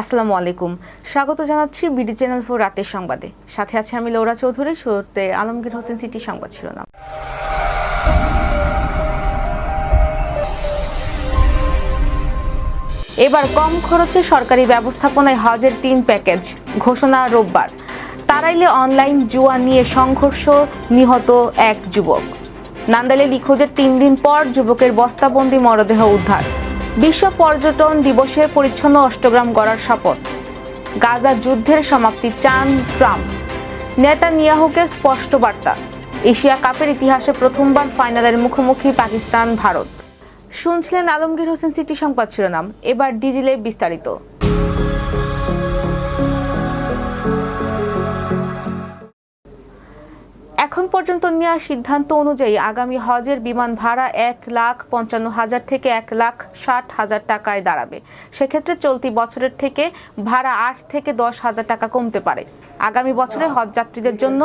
আসসালামু আলাইকুম। স্বাগত জানাচ্ছি বিডি চ্যানেল ফোর রাতের সংবাদে। সাথে আছে আমি লৌরা চৌধুরী, শুরুতে আলমগীর হোসেন সিটি সংবাদ শিরোনাম। এবার কম খরচে সরকারি ব্যবস্থাপনায় হজের তিন প্যাকেজ, ঘোষণা রোববার। তারাইলে অনলাইন জুয়া নিয়ে সংঘর্ষ, নিহত এক যুবক। নান্দালে নিখোঁজের তিন দিন পর যুবকের বস্তাবন্দি মরদেহ উদ্ধার। বিশ্ব পর্যটন দিবসে পরিচ্ছন্ন অষ্টগ্রাম গড়ার শপথ। গাজা যুদ্ধের সমাপ্তি, চান ট্রাম্প। নেতা নিয়াহুকে স্পষ্ট বার্তা। এশিয়া কাপের ইতিহাসে প্রথমবার ফাইনালের মুখোমুখি পাকিস্তান ভারত শুনছিলেন আলমগীর হোসেন সিটি সংবাদ শিরোনাম। এবার ডিজিলে বিস্তারিত। পর্যন্ত নেওয়া সিদ্ধান্ত অনুযায়ী আগামী হজের বিমান ভাড়া এক লাখ পঞ্চান্ন হাজার থেকে এক লাখ ষাট হাজার টাকায় দাঁড়াবে। সেক্ষেত্রে চলতি বছরের থেকে ভাড়া আট থেকে দশ হাজার টাকা কমতে পারে। আগামী বছরে হজ যাত্রীদের জন্য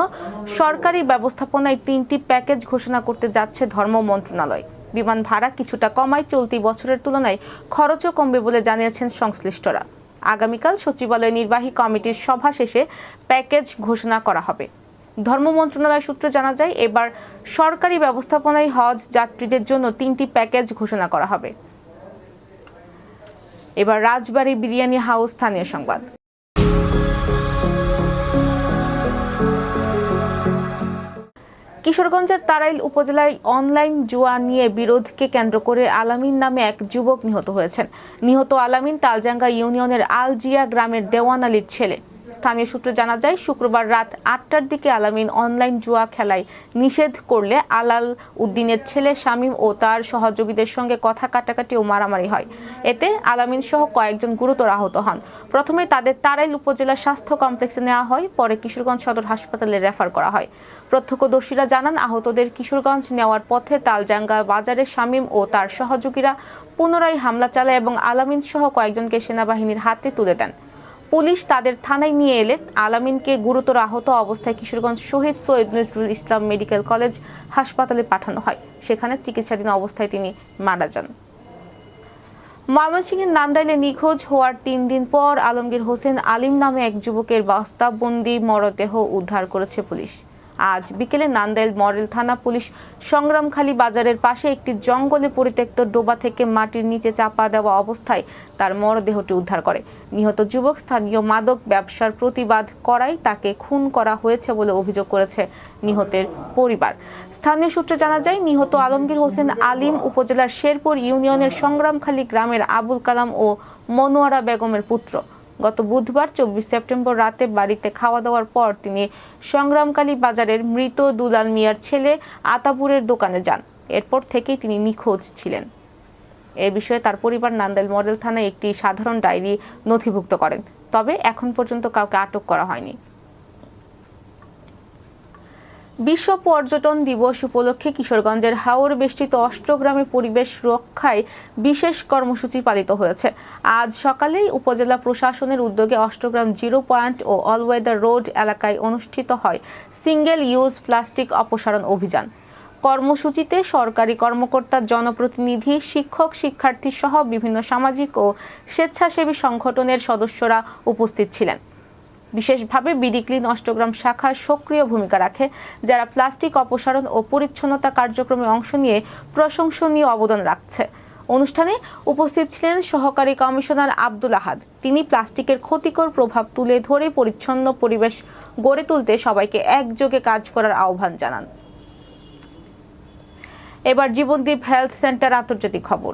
সরকারি ব্যবস্থাপনায় তিনটি প্যাকেজ ঘোষণা করতে যাচ্ছে ধর্ম মন্ত্রণালয়। বিমান ভাড়া কিছুটা কমায় চলতি বছরের তুলনায় খরচও কমবে বলে জানিয়েছেন সংশ্লিষ্টরা। আগামীকাল সচিবালয় নির্বাহী কমিটির সভা শেষে প্যাকেজ ঘোষণা করা হবে। ধর্ম মন্ত্রণালয় সূত্রে জানা যায়, এবার সরকারি ব্যবস্থাপনায় হজ যাত্রীদের জন্য তিনটি প্যাকেজ ঘোষণা করা হবে। এবার রাজবাড়ী বিরিয়ানি হাউস স্থানীয় সংবাদ। কিশোরগঞ্জের তারাইল উপজেলায় অনলাইন জুয়া নিয়ে বিরোধকে কেন্দ্র করে আলামিন নামে এক যুবক নিহত হয়েছেন। নিহত আলামিন তালজাঙ্গা ইউনিয়নের আলজিয়া গ্রামের দেওয়ান আলীর ছেলে। স্থানীয় সূত্রে জানা যায়, শুক্রবার রাত আটটার দিকে আলামিন অনলাইন জুয়া খেলায় নিষেধ করলে আলাল উদ্দিনের ছেলে শামীম ও তার সহযোগীদের সঙ্গে কথা কাটাকাটি ও মারামারি হয়। এতে আলামিন সহ কয়েকজন গুরুতর আহত হন। প্রথমে তাদের তারাইল উপজেলা স্বাস্থ্য কমপ্লেক্সে নেওয়া হয়, পরে কিশোরগঞ্জ সদর হাসপাতালে রেফার করা হয়। প্রত্যক্ষদর্শীরা জানান, আহতদের কিশোরগঞ্জ নেওয়ার পথে তালজাঙ্গা বাজারে শামীম ও তার সহযোগীরা পুনরায় হামলা চালায় এবং আলামিন সহ কয়েকজনকে সেনাবাহিনীর হাতে তুলে দেন। পুলিশ তাদের থানায় নিয়ে এলে আলামিনকে গুরুতর আহত অবস্থায় কিশোরগঞ্জ শহীদ সৈয়দ নজরুল ইসলাম মেডিকেল কলেজ হাসপাতালে পাঠানো হয়। সেখানে চিকিৎসাধীন অবস্থায় তিনি মারা যান। ময়মনসিংহের নান্দাইলে নিখোঁজ হওয়ার তিন দিন পর আলমগীর হোসেন আলিম নামে এক যুবকের বাস্তাবন্দি মরদেহ উদ্ধার করেছে পুলিশ। আজ বিকেলে নান্দাইল মডেল থানা পুলিশ সংগ্রামখালী বাজারের পাশে একটি জঙ্গলে পরিত্যক্ত ডোবা থেকে মাটির নিচে চাপা দেওয়া অবস্থায় তার মরদেহটি উদ্ধার করে। নিহত যুবক স্থানীয় মাদক ব্যবসার প্রতিবাদ করায় তাকে খুন করা হয়েছে বলে অভিযোগ করেছে নিহতের পরিবার। স্থানীয় সূত্রে জানা যায়, নিহত আলমগীর হোসেন আলিম উপজেলার শেরপুর ইউনিয়নের সংগ্রামখালী গ্রামের আবুল কালাম ও মনোয়ারা বেগমের পুত্র। গত বুধবার চব্বিশ সেপ্টেম্বর রাতে বাড়িতে খাওয়া দাওয়ার পর তিনি সংগ্রামকালী বাজারের মৃত দুলাল মিয়ার ছেলে আতাপুরের দোকানে যান। এরপর থেকেই তিনি নিখোঁজ ছিলেন। এ বিষয়ে তার পরিবার নান্দাইল মডেল থানায় একটি সাধারণ ডায়েরি নথিভুক্ত করেন। তবে এখন পর্যন্ত কাউকে আটক করা হয়নি। বিশ্ব পর্যটন দিবস উপলক্ষে কিশোরগঞ্জের হাওর বেষ্টিত অষ্টগ্রামে পরিবেশ রক্ষায় বিশেষ কর্মসূচি পালিত হয়েছে। আজ সকালেই উপজেলা প্রশাসনের উদ্যোগে অষ্টগ্রাম জিরো পয়েন্ট ও অলওয়েদার রোড এলাকায় অনুষ্ঠিত হয় সিঙ্গেল ইউজ প্লাস্টিক অপসারণ অভিযান। কর্মসূচিতে সরকারি কর্মকর্তা জনপ্রতিনিধি, শিক্ষক, শিক্ষার্থী সহ বিভিন্ন সামাজিক ও স্বেচ্ছাসেবী সংগঠনের সদস্যরা উপস্থিত ছিলেন। বিশেষভাবে বিডি ক্লিন অষ্টগ্রাম শাখা সক্রিয় ভূমিকা রাখে, যারা প্লাস্টিক অপসারণ ও পরিচ্ছন্নতা কার্যক্রমে অংশ নিয়ে প্রশংসনীয় অবদান রাখছে। অনুষ্ঠানে উপস্থিত ছিলেন সহকারী কমিশনার আব্দুল আহাদ। তিনি প্লাস্টিকের ক্ষতিকর প্রভাব তুলে ধরে পরিচ্ছন্ন পরিবেশ গড়ে তুলতে সবাইকে একযোগে কাজ করার আহ্বান জানান। এবার জীবনদীপ হেলথ সেন্টার আন্তর্জাতিক খবর।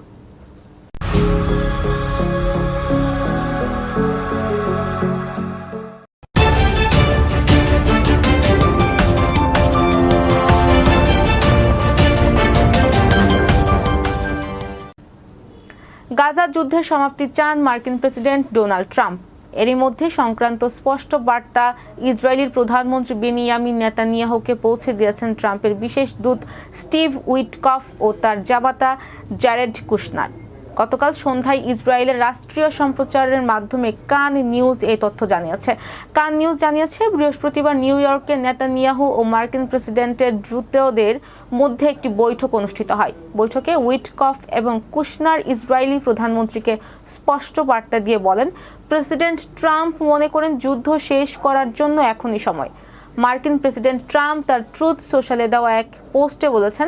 গাজা যুদ্ধের সমাপ্তি চান মার্কিন প্রেসিডেন্ট ডোনাল্ড ট্রাম্প। এরই মধ্যে সংক্রান্ত স্পষ্ট বার্তা ইসরায়েলের প্রধানমন্ত্রী বেনিয়ামিন নেতানিয়াহুকে পৌঁছে দিয়েছেন ট্রাম্পের বিশেষ দূত স্টিভ উইটকফ ও তার জাবাতা জ্যারেড কুশনার। গতকাল সন্ধ্যায় ইসরায়েলের রাষ্ট্রীয় সম্প্রচারের মাধ্যমে কান নিউজ এই তথ্য জানিয়েছে। কান নিউজ জানিয়েছে, বৃহস্পতিবার নিউ ইয়র্কে নেতানিয়াহু ও মার্কিন প্রেসিডেন্টের দ্রুতদের মধ্যে একটি বৈঠক অনুষ্ঠিত হয়। বৈঠকে উইটকফ এবং কুশনার ইসরায়েলি প্রধানমন্ত্রীকে স্পষ্ট বার্তা দিয়ে বলেন, প্রেসিডেন্ট ট্রাম্প মনে করেন যুদ্ধ শেষ করার জন্য এখনই সময়। মার্কিন প্রেসিডেন্ট ট্রাম্প তার ট্রুথ সোশ্যালে দেওয়া এক পোস্টে বলেছেন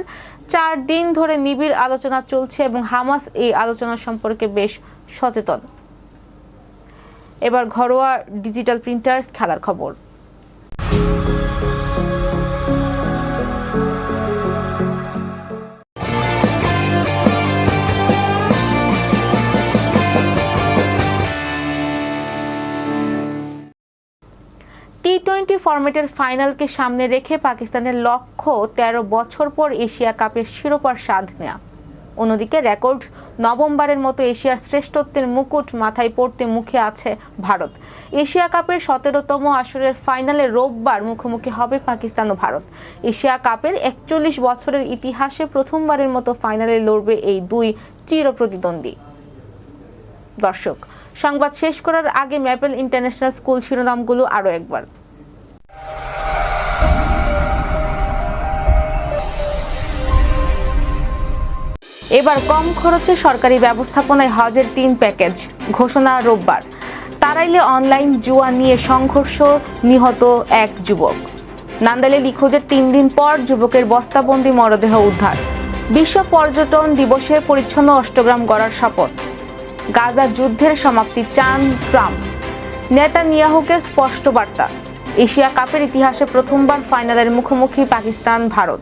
চার দিন ধরে নিবিড় আলোচনা চলছে এবং হামাস এই আলোচনা সম্পর্কে বেশ সচেতন। এবার ঘরোয়া ডিজিটাল প্রিন্টার্স খেলার খবর। টোয়েন্টি ফরম্যাটের ফাইনালকে সামনে রেখে পাকিস্তানের লক্ষ্য তেরো বছর পর এশিয়া কাপের শিরোপার স্বাদ নেয়া। অন্যদিকে রেকর্ড নবমবারের মতো এশিয়ার শ্রেষ্ঠত্বের মুকুট মাথায় পড়তে মুখে আছে ভারত। এশিয়া কাপের সতেরোতম আসরের ফাইনালে রোববার মুখোমুখি হবে পাকিস্তান ও ভারত। এশিয়া কাপের একচল্লিশ বছরের ইতিহাসে প্রথমবারের মতো ফাইনালে লড়বে এই দুই চিরপ্রতিদ্বন্দ্বী। দর্শক, সংবাদ শেষ করার আগে ম্যাপেল ইন্টারন্যাশনাল স্কুল শিরোনামগুলো আরও একবার। এবার কম খরচে সরকারি ব্যবস্থাপনায় হজের তিন প্যাকেজ, ঘোষণা রোববার। তারাইলে অনলাইন জুয়া নিয়ে সংঘর্ষ, নিহত এক যুবক। নান্দালে নিখোঁজের তিন দিন পর যুবকের বস্তাবন্দি মরদেহ উদ্ধার। বিশ্ব পর্যটন দিবসে পরিচ্ছন্ন অষ্টগ্রাম গড়ার শপথ। গাজা যুদ্ধের সমাপ্তি, চান ট্রাম্প। নেতানিয়াহুকে স্পষ্ট বার্তা। এশিয়া কাপের ইতিহাসে প্রথমবার ফাইনালের মুখোমুখি পাকিস্তান ভারত